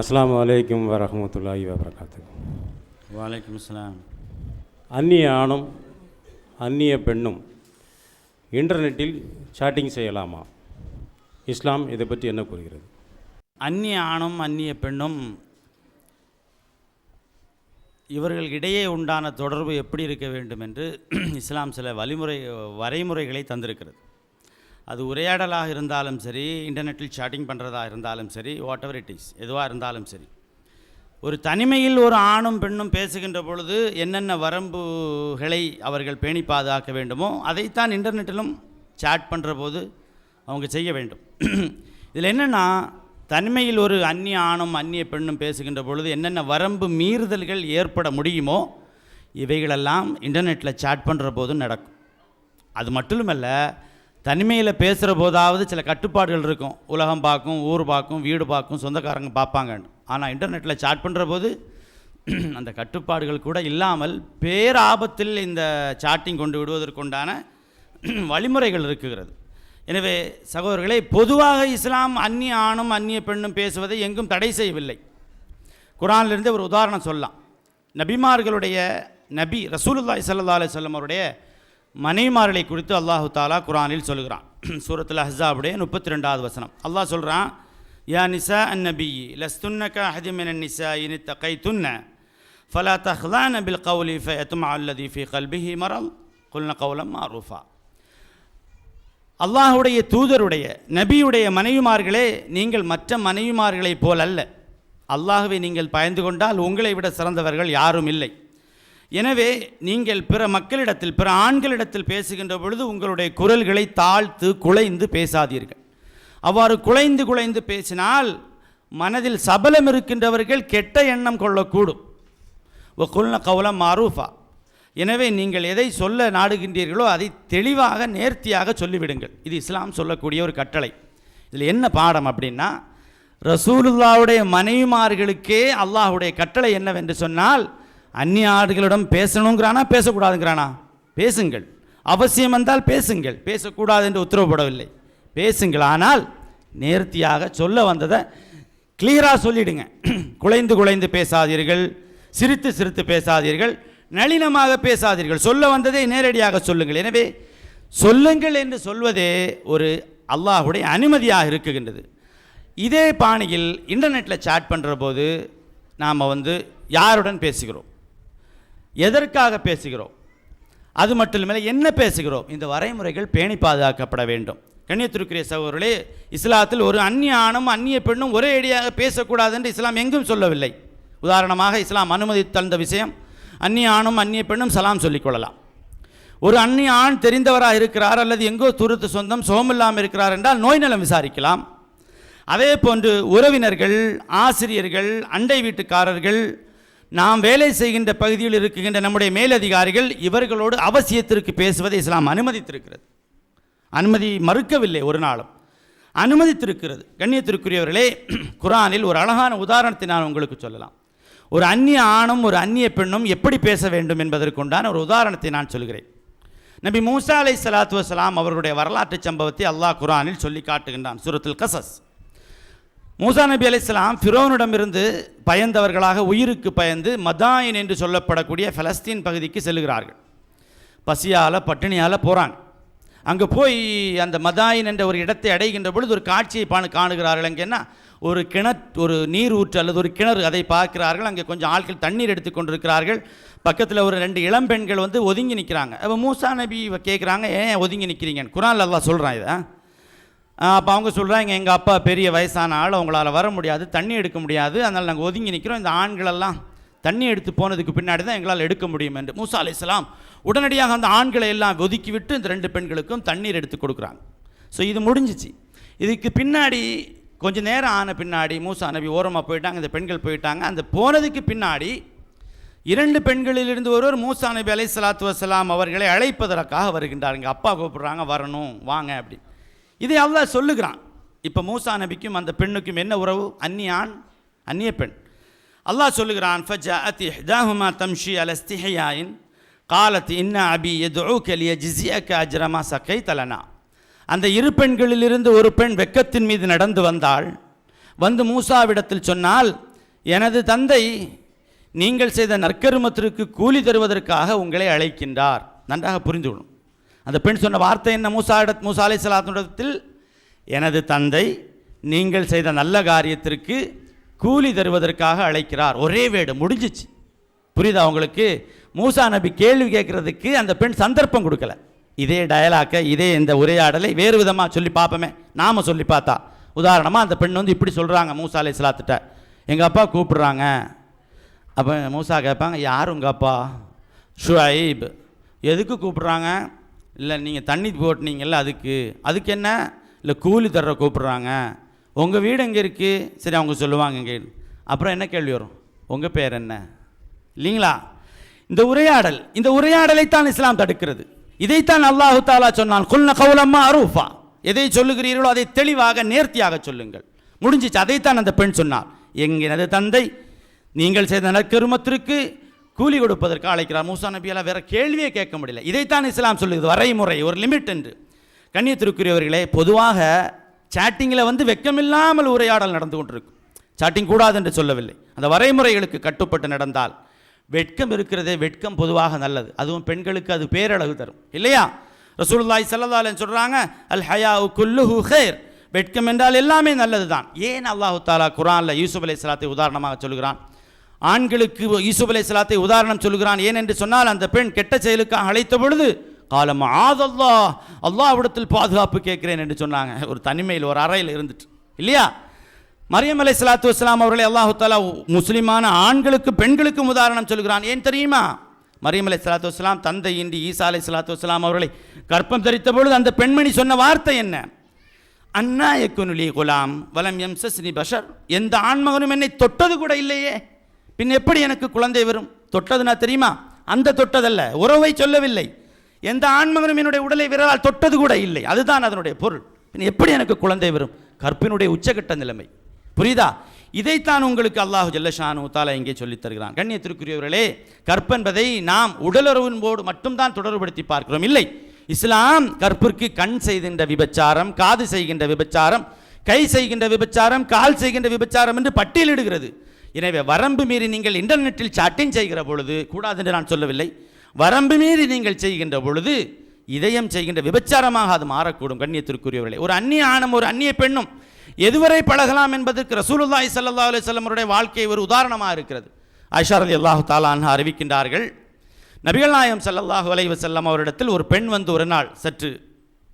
அஸ்ஸலாமு அலைக்கும் வரஹ்மத்துல்லாஹி வபரகாத்து வலைக்கம் அஸ்ஸலாம். அந்நிய ஆணும் அந்நிய பெண்ணும் இன்டர்நெட்டில் சாட்டிங் செய்யலாமா? இஸ்லாம் இதை பற்றி என்ன கூறுகிறது? அந்நிய ஆணும் அந்நிய பெண்ணும் இவர்களுக்கிடையே உண்டான தொடர்பு எப்படி இருக்க வேண்டும் என்று இஸ்லாம் சில வழிமுறை வரைமுறைகளை தந்திருக்கிறது. அது உரையாடலாக இருந்தாலும் சரி இன்டர்நெட்டில் சாட்டிங் பண்ணுறதா இருந்தாலும் சரி வாட் எவர் இட் இஸ் எதுவாக இருந்தாலும் சரி. ஒரு தனிமையில் ஒரு ஆணும் பெண்ணும் பேசுகின்ற பொழுது என்னென்ன வரம்புகளை அவர்கள் பேணி பாதுகாக்க வேண்டுமோ அதைத்தான் இன்டர்நெட்டிலும் சாட் பண்ணுற போது அவங்க செய்ய வேண்டும். இதில் என்னென்னா தனிமையில் ஒரு அந்நிய ஆணும் அந்நிய பெண்ணும் பேசுகின்ற பொழுது என்னென்ன வரம்பு மீறுதல்கள் ஏற்பட முடியுமோ இவைகளெல்லாம் இன்டர்நெட்டில் சாட் பண்ணுற போது நடக்கும். அது மட்டுமல்ல தனிமையில் பேசுகிற போதாவது சில கட்டுப்பாடுகள் இருக்கும். உலகம் பார்க்கும் ஊர் பார்க்கும் வீடு பார்க்கும் சொந்தக்காரங்க பார்ப்பாங்கன்னு. ஆனால் இன்டர்நெட்டில் சாட் பண்ணுற போது அந்த கட்டுப்பாடுகள் கூட இல்லாமல் பேராபத்தில் இந்த சாட்டிங் கொண்டு விடுவதற்குண்டான வழிமுறைகள் இருக்குகிறது. எனவே சகோதரர்களே பொதுவாக இஸ்லாம் அந்நிய ஆணும் அந்நிய பெண்ணும் பேசுவதை எங்கும் தடை செய்யவில்லை. குரானிலிருந்து ஒரு உதாரணம் சொல்லலாம். நபிமார்களுடைய நபி ரசூலுல்லாய் சல்லா அலி சொல்லம் அவருடைய மனைவிமார்களை குறித்து அல்லாஹு தாலா குரானில் சொல்கிறான் சூரத்தில் அஹ்ஸாபுடைய முப்பத்தி ரெண்டாவது வசனம். அல்லாஹ் சொல்கிறான் யா நிசா அன் நபி லஸ்துன்னக ஹதிமின் நிசா இனி தகை துன்ன ஃபலா தஹ்லா நபில் கவுலி ஃபயத்துமா அல்லதி ஃபி கல்பிஹி மரம் குல்ன கவுலம் மாரூஃபா. அல்லாஹுடைய தூதருடைய நபியுடைய மனைவிமார்களே நீங்கள் மற்ற மனைவிமார்களைப் போல் அல்ல அல்லாஹுவை நீங்கள் பயந்து கொண்டால் உங்களை விட சிறந்தவர்கள் யாரும் இல்லை. எனவே நீங்கள் பிற மக்களிடத்தில் பிற ஆண்களிடத்தில் பேசுகின்ற பொழுது உங்களுடைய குரல்களை தாழ்த்து குலைந்து பேசாதீர்கள். அவ்வாறு குலைந்து குலைந்து பேசினால் மனதில் சபலம் இருக்கின்றவர்கள் கெட்ட எண்ணம் கொள்ளக்கூடும். குல்ன கவுலம் மாரூஃபா. எனவே நீங்கள் எதை சொல்ல நாடுகின்றீர்களோ அதை தெளிவாக நேர்த்தியாக சொல்லிவிடுங்கள். இது இஸ்லாம் சொல்லக்கூடிய ஒரு கட்டளை. இதில் என்ன பாடம் அப்படின்னா ரசூலுல்லாவுடைய மனைவிமார்களுக்கே அல்லாஹுடைய கட்டளை என்னவென்று சொன்னால் அந்நிய ஆடுகளிடம் பேசணுங்கிறானா பேசக்கூடாதுங்கிறானா? பேசுங்கள். அவசியம் வந்தால் பேசுங்கள். பேசக்கூடாது என்று உத்தரவுப்படவில்லை. பேசுங்கள். ஆனால் நேர்த்தியாக சொல்ல வந்ததை கிளியராக சொல்லிடுங்க. குலைந்து குலைந்து பேசாதீர்கள். சிரித்து சிரித்து பேசாதீர்கள். நளினமாக பேசாதீர்கள். சொல்ல வந்ததை நேரடியாக சொல்லுங்கள். எனவே சொல்லுங்கள் என்று சொல்வதே ஒரு அல்லாஹுடைய அனுமதியாக இருக்குகின்றது. இதே பாணியில் இன்டர்நெட்டில் சாட் பண்ணுற போது நாம் வந்து யாருடன் பேசுகிறோம்? எதற்காக பேசுகிறோம்? அது மட்டும் இல்லாமல் என்ன பேசுகிறோம்? இந்த வரைமுறைகள் பேணி பாதுகாக்கப்பட வேண்டும். கண்ணியத்திற்குரிய சகோதரர்களே இஸ்லாத்தில் ஒரு அந்நிய ஆணும் அந்நிய பெண்ணும் ஒரே அடியாக பேசக்கூடாது என்று இஸ்லாம் எங்கும் சொல்லவில்லை. உதாரணமாக இஸ்லாம் அனுமதி தந்த விஷயம் அந்நிய ஆணும் அந்நிய பெண்ணும் சலாம் சொல்லிக்கொள்ளலாம் ஒரு அந்நிய ஆண் தெரிந்தவராக இருக்கிறார் அல்லது எங்கோ துருத்து சொந்தம் சோமில்லாமல் இருக்கிறார் என்றால் நோய் நலம் விசாரிக்கலாம். அதே போன்று உறவினர்கள் ஆசிரியர்கள் அண்டை வீட்டுக்காரர்கள் நாம் வேலை செய்கின்ற பகுதியில் இருக்கின்ற நம்முடைய மேலதிகாரிகள் இவர்களோடு அவசியத்திற்கு பேசுவதை இஸ்லாம் அனுமதித்திருக்கிறது. அனுமதி மறுக்கவில்லை ஒரு நாளும். அனுமதித்திருக்கிறது. கண்ணியத்திற்குரியவர்களே குரானில் ஒரு அழகான உதாரணத்தை நான் உங்களுக்கு சொல்லலாம். ஒரு அந்நிய ஆணும் ஒரு அந்நிய பெண்ணும் எப்படி பேச வேண்டும் என்பதற்குண்டான ஒரு உதாரணத்தை நான் சொல்கிறேன். நபி மூசா அலை சலாத்து வசலாம் அவர்களுடைய வரலாற்று சம்பவத்தை அல்லாஹ் குரானில் சொல்லி காட்டுகின்றான் சுரத்தில் கசஸ் மூசா நபி அலிஸ்லாம் ஃபிரோனிடமிருந்து பயந்தவர்களாக உயிருக்கு பயந்து மதாயின் என்று சொல்லப்படக்கூடிய ஃபலஸ்தீன் பகுதிக்கு செல்கிறார்கள் பசியால் பட்டினியால் போகிறாங்க அங்கே போய் அந்த மதாயின் என்ற ஒரு இடத்தை அடைகின்ற பொழுது ஒரு காட்சியை பானு காணுகிறார்கள். அங்கேன்னா ஒரு கிணற் ஒரு நீர் ஊற்று அல்லது ஒரு கிணறு அதை பார்க்கிறார்கள். அங்கே கொஞ்சம் ஆட்கள் தண்ணீர் எடுத்து கொண்டிருக்கிறார்கள். பக்கத்தில் ஒரு ரெண்டு இளம்பெண்கள் வந்து ஒதுங்கி நிற்கிறாங்க அப்போ மூசா நபி கேட்குறாங்க ஏன் ஒதுங்கி நிற்கிறீங்கன்னு குரான் அல்லா சொல்கிறான் இதை. அப்போ அவங்க சொல்கிறாங்க எங்கள் அப்பா பெரிய வயசான ஆள் அவங்களால வர முடியாது தண்ணி எடுக்க முடியாது அதனால் நாங்கள் ஒதுங்கி நிற்கிறோம் இந்த ஆண்களெல்லாம் தண்ணி எடுத்து போனதுக்கு பின்னாடி தான் எங்களால் எடுக்க முடியும் என்று மூசா அலையாம் உடனடியாக அந்த ஆண்களை எல்லாம் ஒதுக்கி விட்டு இந்த ரெண்டு பெண்களுக்கும் தண்ணீர் எடுத்து கொடுக்குறாங்க. ஸோ இது முடிஞ்சிச்சு. இதுக்கு பின்னாடி கொஞ்சம் நேரம் ஆன பின்னாடி மூசா நபி ஓரமாக போயிட்டாங்க இந்த பெண்கள் போயிட்டாங்க. அந்த போனதுக்கு பின்னாடி இரண்டு பெண்களிலிருந்து ஒருவர் மூசா நபி அலை சலாத்து வசலாம் அவர்களை அழைப்பதற்காக வருகின்றார். எங்கள் அப்பா கூப்பிட்றாங்க வரணும் வாங்க அப்படி இதை அல்லாஹ் சொல்லுகிறான். இப்போ மூசா நபிக்கும் அந்த பெண்ணுக்கும் என்ன உறவு? அந்நிய ஆண் அந்நிய பெண். அல்லாஹ் சொல்லுகிறான் ஃபஜாஅத் இஹ்தாஹுமா தம்ஷி அல காலத் இன்ன அபி யதுஊக ஜிசியக்க அஜ்ரமா சக்கை தலனா அந்த இரு பெண்களிலிருந்து ஒரு பெண் வெக்கத்தின் மீது நடந்து வந்தாள். வந்து மூசாவிடத்தில் சொன்னால் எனது தந்தை நீங்கள் செய்த நற்கருமத்திற்கு கூலி தருவதற்காக உங்களை அழைக்கின்றார். நன்றாக புரிந்து அந்த பெண் சொன்ன வார்த்தை என்ன? மூசா இட- மூசா அலை சலாத்தினிடத்தில் எனது தந்தை நீங்கள் செய்த நல்ல காரியத்திற்கு கூலி தருவதற்காக அழைக்கிறார். ஒரே வேடு முடிஞ்சிச்சு. புரியுதா உங்களுக்கு? மூசா நபி கேள்வி கேட்குறதுக்கு அந்த பெண் சந்தர்ப்பம் கொடுக்கல. இதே டயலாக்கை இதே இந்த உரையாடலை வேறு விதமாக சொல்லி பார்ப்போமே. நாம் சொல்லி பார்த்தா. உதாரணமாக அந்த பெண் வந்து இப்படி சொல்கிறாங்க மூசா அலை சலாத்துட்ட எங்கள் அப்பா கூப்பிட்றாங்க. அப்போ மூசா கேட்பாங்க யார் உங்கள் அப்பா? ஷுஐப். எதுக்கு கூப்பிட்றாங்க? இல்லை நீங்கள் தண்ணி போட்டினீங்கல்ல அதுக்கு. அதுக்கு என்ன? இல்லை கூலி தர்ற கூப்பிட்றாங்க. உங்கள் வீடு எங்கே இருக்குது சரி அவங்க சொல்லுவாங்க இங்கே அப்புறம் என்ன கேள்வி வரும்? உங்கள் பேர் என்ன? இல்லைங்களா? இந்த உரையாடல் இந்த உரையாடலைத்தான் இஸ்லாம் தடுக்கிறது. இதைத்தான் அல்லாஹு தாலா சொன்னான் குல்ன கவுலம்மா அரூஃபா எதை சொல்லுகிறீர்களோ அதை தெளிவாக நேர்த்தியாக சொல்லுங்கள். முடிஞ்சிச்சு. அதைத்தான் அந்த பெண் சொன்னார். எங்கினது தந்தை? நீங்கள் செய்த நற்கருமத்திற்கு கூலி கொடுப்பதற்கு அழைக்கிறார். மூசா நபியால் வேற கேள்வியே கேட்க முடியல. இதைத்தான் இஸ்லாம் சொல்லுது. வரைமுறை ஒரு லிமிட் என்று. கண்ணியத்திற்குரியவர்களே பொதுவாக சாட்டிங்கில் வந்து வெக்கமில்லாமல் உரையாடல் நடந்து கொண்டிருக்கும். சாட்டிங் கூடாது என்று சொல்லவில்லை. அந்த வரைமுறைகளுக்கு கட்டுப்பட்டு நடந்தால் வெட்கம் இருக்கிறதே வெட்கம் பொதுவாக நல்லது. அதுவும் பெண்களுக்கு அது பேரழகு தரும். இல்லையா? ரசூல்லாய் ஸல்லல்லாஹு சொல்கிறாங்க அல் ஹயா குல்லு ஹைர் வெட்கம் என்றால் எல்லாமே நல்லது தான் ஏன் அல்லாஹு தாலா குரானில் யூசுப் அலைஹிஸ்ஸலாத்தை உதாரணமாக சொல்கிறான்? ஆண்களுக்கு யூசுப் சலாத்தை உதாரணம் சொல்கிறான் ஏன் என்று சொன்னால் அந்த பெண் கெட்ட செயலுக்காக அழைத்த பொழுது காலம் ஆதல்லா அல்லாஹ்விடத்தில் பாதுகாப்பு கேட்கிறேன் என்று சொன்னாங்க. ஒரு தனிமையில் ஒரு அறையில் இருந்துட்டு. இல்லையா? மரியம் அலை சலாத்து வஸ்லாம் அவர்களை அல்லாஹு தாலா முஸ்லிமான ஆண்களுக்கு பெண்களுக்கும் உதாரணம் சொல்கிறான் ஏன் தெரியுமா? மரியம் அலை சலாத்து வஸ்லாம் தந்தை இன்றி ஈசா அலை சலாத்து வஸ்லாம் அவர்களை கற்பம் தரித்த பொழுது அந்த பெண்மணி சொன்ன வார்த்தை என்ன? அண்ணா எக்குனுலி குலாம் வலம் எம் சஸ்னி பஷர். எந்த ஆண்மகனும் என்னை தொட்டது கூட இல்லையே. பின் எப்படி எனக்கு குழந்தை வரும்? தொட்டதுனா தெரியுமா? அந்த தொட்டதல்ல. உறவை சொல்லவில்லை. எந்த ஆண்மகனும் என்னுடைய உடலை விரலால் தொட்டது கூட இல்லை. அதுதான் அதனுடைய பொருள். பின் எப்படி எனக்கு குழந்தை வரும்? கற்பினுடைய உச்சகட்ட நிலைமை. புரியுதா? இதைத்தான் உங்களுக்கு அல்லாஹு ஜல்லஷானு தாலா இங்கே சொல்லித் தருகிறான். கண்ணியத்திற்குரியவர்களே கற்பென்பதை நாம் உடலுறவின்போடு மட்டும்தான் தொடர்புபடுத்தி பார்க்கிறோம். இல்லை. இஸ்லாம் கற்பிற்கு கண் செய்கின்ற விபச்சாரம் காது செய்கின்ற விபச்சாரம் கை செய்கின்ற விபச்சாரம் கால் செய்கின்ற விபச்சாரம் என்று பட்டியலிடுகிறது. எனவே வரம்பு மீறி நீங்கள் இன்டர்நெட்டில் சாட்டிங் செய்கிற பொழுது கூடாது என்று நான் சொல்லவில்லை. வரம்பு மீறி நீங்கள் செய்கின்ற பொழுது இதயம் செய்கின்ற விபச்சாரமாக அது மாறக்கூடும் கண்ணியத்திற்குரியவர்களே. ஒரு அந்நிய ஆணும் ஒரு அந்நிய பெண்ணும் எதுவரை பழகலாம் என்பதற்கு ரசூலுல்லாய் சல்லா அலி வஸல்லம் அவருடைய வாழ்க்கை ஒரு உதாரணமாக இருக்கிறது. ஆயிஷா அலி அல்லாஹு அன்ஹா அறிவிக்கின்றார்கள் நபிகள் நாயம் ஸல்லல்லாஹு அலைவசல்லம் அவரிடத்தில் ஒரு பெண் வந்து ஒரு நாள் சற்று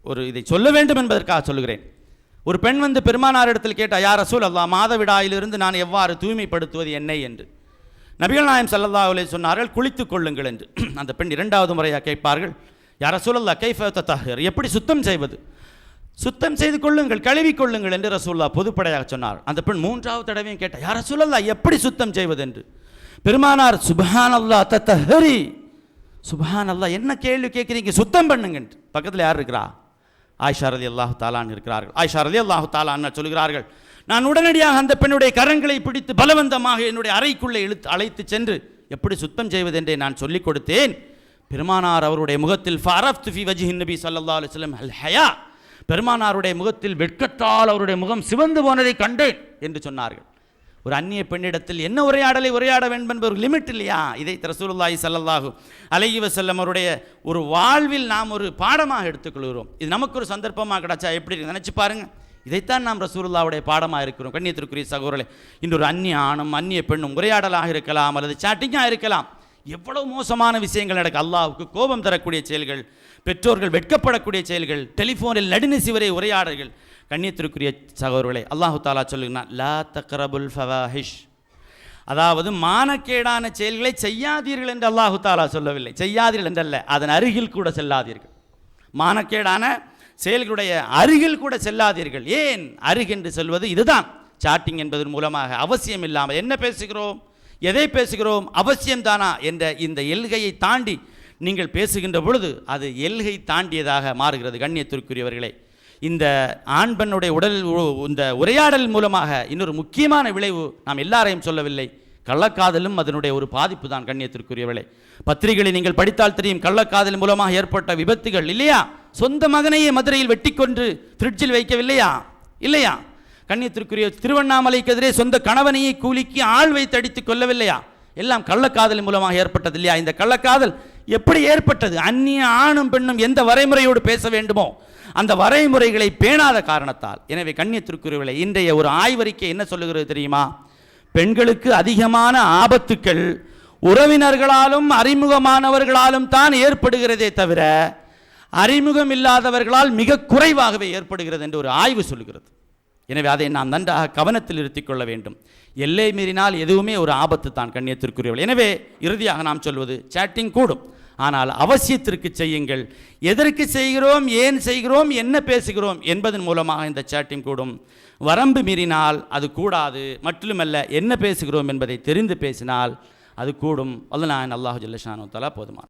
ஒரு இதை சொல்ல வேண்டும் என்பதற்காக சொல்லுகிறேன். ஒரு பெண் வந்து பெருமானாரிடத்தில் கேட்டா யார் ரசூல் அல்லா மாதவிடாயிலிருந்து நான் எவ்வாறு தூய்மைப்படுத்துவது என்னை? என்று. நபிகள் நாயம் சல்லல்லா அலே சொன்னார்கள் குளித்துக் கொள்ளுங்கள் என்று. அந்த பெண் இரண்டாவது முறையாக கேட்பார்கள் யார் ரசூலல்லா கைஃப தத்தாஹிர் எப்படி சுத்தம் செய்வது? சுத்தம் செய்து கொள்ளுங்கள் கழுவி கொள்ளுங்கள் என்று ரசூல்லா பொதுப்படையாக சொன்னார். அந்த பெண் மூன்றாவது தடவையும் கேட்டார் யார் ரசூலல்லா எப்படி சுத்தம் செய்வது? என்று. பெருமானார் சுபஹான் அல்லா தத்தஹரி சுபஹான் அல்லா என்ன கேள்வி கேட்குறீங்க? சுத்தம் பண்ணுங்க பக்கத்தில் யார் இருக்கிறா? ஆயிஷா ரலி அல்லாஹு தாலான் இருக்கிறார்கள். ஆயிஷா ரலி அல்லாஹு தாலான் சொல்கிறார்கள் நான் உடனடியாக அந்த பெண்ணுடைய கரங்களை பிடித்து பலவந்தமாக என்னுடைய அறைக்குள்ளே இழுத்து அழைத்து சென்று எப்படி சுத்தம் செய்வதென்றே நான் சொல்லிக் கொடுத்தேன். பெருமானார் அவருடைய முகத்தில் ஃபாரஃப்து துஃபி வஜிஹின் நபி சல்லா அலுவலம் அல் ஹயா. பெருமானாருடைய முகத்தில் வெட்கத்தால் அவருடைய முகம் சிவந்து போனதை கண்டேன் என்று சொன்னார்கள். ஒரு அந்நிய பெண்ணிடத்தில் என்ன உரையாடலை உரையாட வேண்டும் என்பது ஒரு லிமிட் இல்லையா? இதை ரசூலுல்லாஹி ஸல்லல்லாஹு அலைஹி வஸல்லம் அவருடைய ஒரு வாழ்வில் நாம் ஒரு பாடமாக எடுத்துக்கொள்கிறோம். இது நமக்கு ஒரு சந்தர்ப்பமாக கிடச்சா எப்படி இருக்கு? நினச்சி பாருங்க. இதைத்தான் நாம் ரசூலுல்லாவுடைய பாடமாக இருக்கிறோம். கண்ணியத்திற்குரிய சகோதரர்களே இன்று ஒரு அந்நிய ஆணும் அந்நிய பெண்ணும் உரையாடலாக இருக்கலாம் அல்லது சாட்டிங்காக இருக்கலாம். எவ்வளவு மோசமான விஷயங்கள் நடக்க. அல்லாவுக்கு கோபம் தரக்கூடிய செயல்கள் பெற்றோர்கள் வெட்கப்படக்கூடிய செயல்கள் டெலிஃபோனில் நடுநிசி வரை உரையாடல்கள். கண்ணியத்திற்குரிய சகோதரர்களை அல்லாஹு தாலா சொல்லுகிறான் லா தக்ரபுல் ஃபவாஹிஷ். அதாவது மானக்கேடான செயல்களை செய்யாதீர்கள் என்று அல்லாஹு தாலா சொல்லவில்லை. செய்யாதீர்கள் என்றல்ல அதன் அருகில் கூட செல்லாதீர்கள். மானக்கேடான செயல்களுடைய அருகில் கூட செல்லாதீர்கள். ஏன்? அருகென்று சொல்வது இதுதான். சாட்டிங் என்பதன் மூலமாக அவசியம் இல்லாமல். என்ன பேசுகிறோம்? எதை பேசுகிறோம்? அவசியம்தானா என்ற இந்த எல்கையை தாண்டி நீங்கள் பேசுகின்ற பொழுது அது எல்கை தாண்டியதாக மாறுகிறது கண்ணியத்திற்குரியவர்களே. இந்த ஆண் பெண்ணுடைய உடல் உ- இந்த உரையாடல் மூலமாக இன்னொரு முக்கியமான விளைவு நாம் எல்லாரையும் சொல்லவில்லை. கள்ளக்காதலும் அதனுடைய ஒரு பாதிப்பு தான் கண்ணியத்திற்குரியவர்களே. பத்திரிகைகளை நீங்கள் படித்தால் தெரியும் கள்ளக்காதல் மூலமாக ஏற்பட்ட விபத்துகள் இல்லையா? சொந்த மகனையே மதுரையில் வெட்டி கொன்று ஃப்ரிட்ஜில் வைக்கவில்லையா? இல்லையா? கண்ணியத்திற்குரிய திருவண்ணாமலைக்கு எதிரே சொந்த கணவனையை கூலிக்கு ஆள் வைத்து அடித்து கொள்ளவில்லையா எல்லாம் கள்ளக்காதல் மூலமாக ஏற்பட்டது இல்லையா? இந்த கள்ளக்காதல் எப்படி ஏற்பட்டது? அந்நிய ஆணும் பெண்ணும் எந்த வரைமுறையோடு பேச வேண்டுமோ அந்த வரைமுறைகளை பேணாத காரணத்தால். எனவே கண்ணியத்திற்குரியவர்களை இன்றைய ஒரு ஆய்வறிக்கை என்ன சொல்லுகிறது தெரியுமா? பெண்களுக்கு அதிகமான ஆபத்துக்கள் உறவினர்களாலும் அறிமுகமானவர்களாலும் தான் ஏற்படுகிறதே தவிர அறிமுகம் இல்லாதவர்களால் மிக குறைவாகவே ஏற்படுகிறது என்று ஒரு ஆய்வு சொல்கிறது எனவே அதை நாம் நன்றாக கவனத்தில் இருத்திக் கொள்ள வேண்டும். எல்லை மீறினால் எதுவுமே ஒரு ஆபத்து தான் கண்ணியத்திற்குரியவள். எனவே இறுதியாக நாம் சொல்வது சேட்டிங் கூடும். ஆனால் அவசியத்திற்கு செய்யுங்கள். எதற்கு செய்கிறோம் ஏன் செய்கிறோம் என்ன பேசுகிறோம் என்பதன் மூலமாக இந்த சேட்டிங் கூடும். வரம்பு மீறினால் அது கூடாது. மட்டுமல்ல என்ன பேசுகிறோம் என்பதை தெரிந்து பேசினால் அது கூடும். அல்ல நான் அல்லாஹு ஜல்லஷானு தலா போதுமான